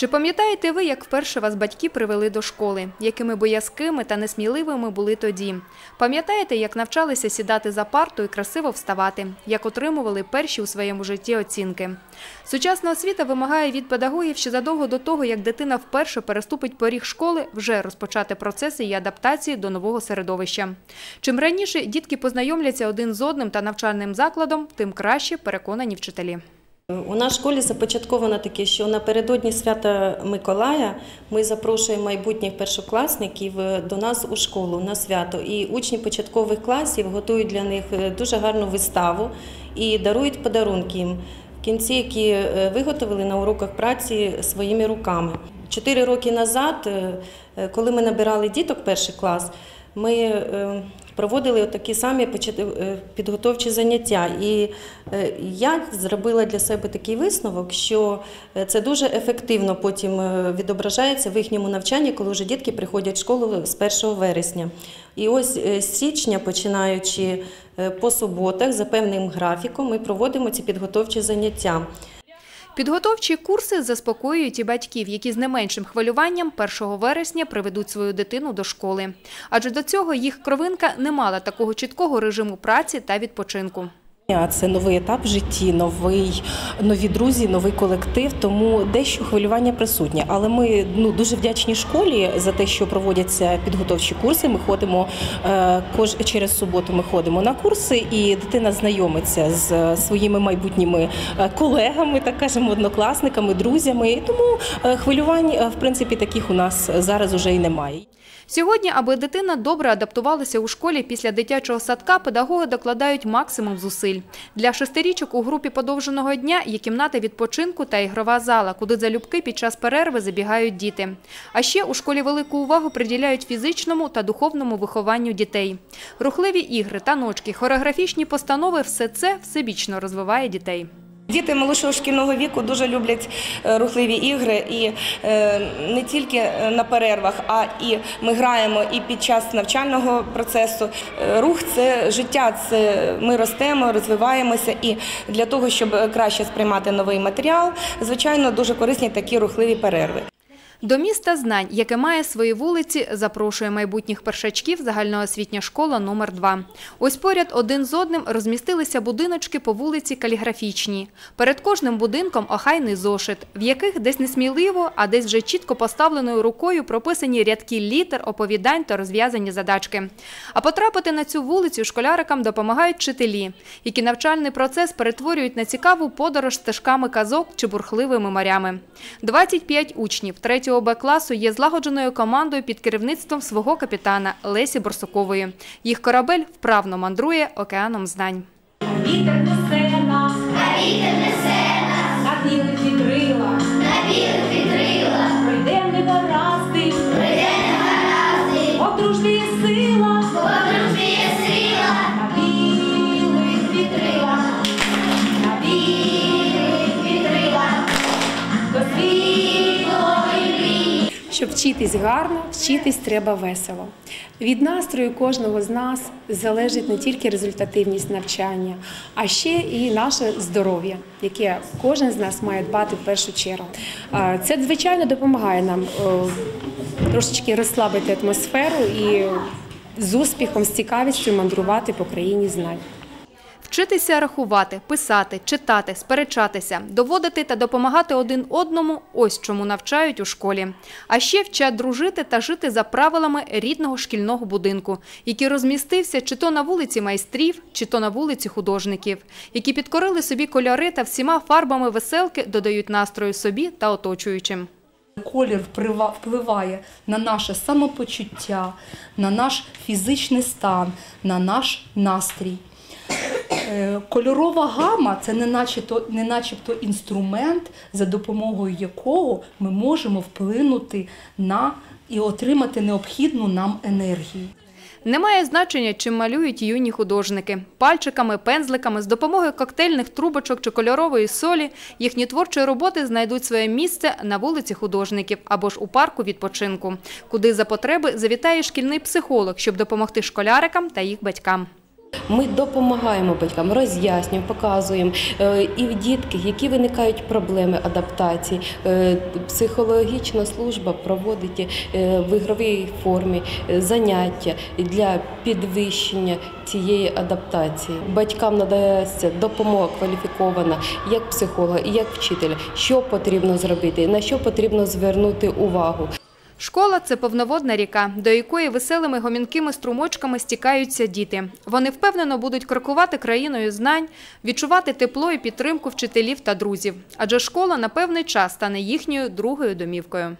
Чи пам'ятаєте ви, як вперше вас батьки привели до школи? Якими боязкими та несміливими були тоді? Пам'ятаєте, як навчалися сідати за парту і красиво вставати? Як отримували перші у своєму житті оцінки? Сучасна освіта вимагає від педагогів ще задовго до того, як дитина вперше переступить поріг школи, вже розпочати процеси її адаптації до нового середовища. Чим раніше дітки познайомляться один з одним та навчальним закладом, тим краще переконані вчителі. У нашій школі започатковано таке, що напередодні свята Миколая ми запрошуємо майбутніх першокласників е, до нас у школу на свято. І учні початкових класів готують для них е, дуже гарну виставу і дарують подарунки їм в кінці, які е, виготовили на уроках праці своїми руками. Чотири роки назад, коли ми набирали діток перший клас, ми проводили такі самі е, підготовчі заняття. І е, я зробила для себе такий висновок, що е, це дуже ефективно потім відображається в їхньому навчанні, коли вже дітки приходять в школу з 1 вересня. І ось з січня, починаючи по суботах, за певним графіком, ми проводимо ці підготовчі заняття. Підготовчі курси заспокоюють і батьків, які з не меншим хвилюванням 1 вересня приведуть свою дитину до школи. Адже до цього їх кровинка не мала такого чіткого режиму праці та відпочинку. А Це новий етап в житті, новий, нові друзі, новий колектив, тому дещо хвилювання присутнє. Але ми ну дуже вдячні школі за те, що проводяться підготовчі курси. Ми ходимо е, кож через суботу. Ми ходимо на курси, і дитина знайомиться з своїми майбутніми е, колегами, так кажемо, однокласниками, друзями. Тому е, хвилювань в принципі таких у нас зараз уже і немає. Сьогодні, аби дитина добре адаптувалася у школі після дитячого садка, педагоги докладають максимум зусиль. Для шестирічок у групі подовженого дня є кімната відпочинку та ігрова зала, куди залюбки під час перерви забігають діти. А ще у школі велику увагу приділяють фізичному та духовному вихованню дітей. Рухливі ігри, таночки, хореографічні постанови – все це всебічно розвиває дітей. Діти молодшого шкільного віку дуже люблять е, рухливі ігри, і е, не тільки е, на перервах, а і ми граємо і під час навчального процесу. Рух це життя, це ми ростемо, розвиваємося. І для того, щоб краще сприймати новий матеріал, звичайно, дуже корисні такі рухливі перерви. До міста знань, яке має свої вулиці, запрошує майбутніх першачків загальноосвітня школа номер 2 Ось поряд один з одним розмістилися будиночки по вулиці Каліграфічній. Перед кожним будинком охайний зошит, в яких десь несміливо, а десь вже чітко поставленою рукою прописані рядки літер, оповідань та розв'язані задачки. А потрапити на цю вулицю школярикам допомагають вчителі, які навчальний процес перетворюють на цікаву подорож стежками казок чи бурхливими морями. 25 учнів 3 ОБ класу є злагодженою командою під керівництвом свого капітана Лесі Борсукової. Їх корабель вправно мандрує океаном знань. Щоб вчитись гарно, вчитись треба весело. Від настрою кожного з нас залежить не тільки результативність навчання, а ще і наше здоров'я, яке кожен з нас має дбати в першу чергу. Це звичайно допомагає нам трошечки розслабити атмосферу і з успіхом, з цікавістю мандрувати по країні знань. Вчитися рахувати, писати, читати, сперечатися, доводити та допомагати один одному – ось чому навчають у школі. А ще вчать дружити та жити за правилами рідного шкільного будинку, який розмістився чи то на вулиці майстрів, чи то на вулиці художників, які підкорили собі кольори та всіма фарбами веселки додають настрою собі та оточуючим. Колір впливає на наше самопочуття, на наш фізичний стан, на наш настрій. Е, Кольорова гама це не начебто, не начебто інструмент, за допомогою якого ми можемо вплинути на і отримати необхідну нам енергію. Немає значення, чим малюють юні художники. Пальчиками, пензликами, з допомогою коктейльних трубочок чи кольорової солі їхні творчі роботи знайдуть своє місце на вулиці художників або ж у парку відпочинку, куди за потреби завітає шкільний психолог, щоб допомогти школярикам та їх батькам. Ми допомагаємо батькам, роз'яснюємо, показуємо Е, і в дітки, які виникають проблеми адаптації. Е, Психологічна служба проводить е, в ігровій формі заняття для підвищення цієї адаптації. Батькам надається допомога кваліфікована як психолога як вчителя, що потрібно зробити, на що потрібно звернути увагу. Школа – це повноводна ріка, до якої веселими гомінкими струмочками стікаються діти. Вони впевнено будуть крокувати країною знань, відчувати тепло і підтримку вчителів та друзів. Адже школа на певний час стане їхньою другою домівкою.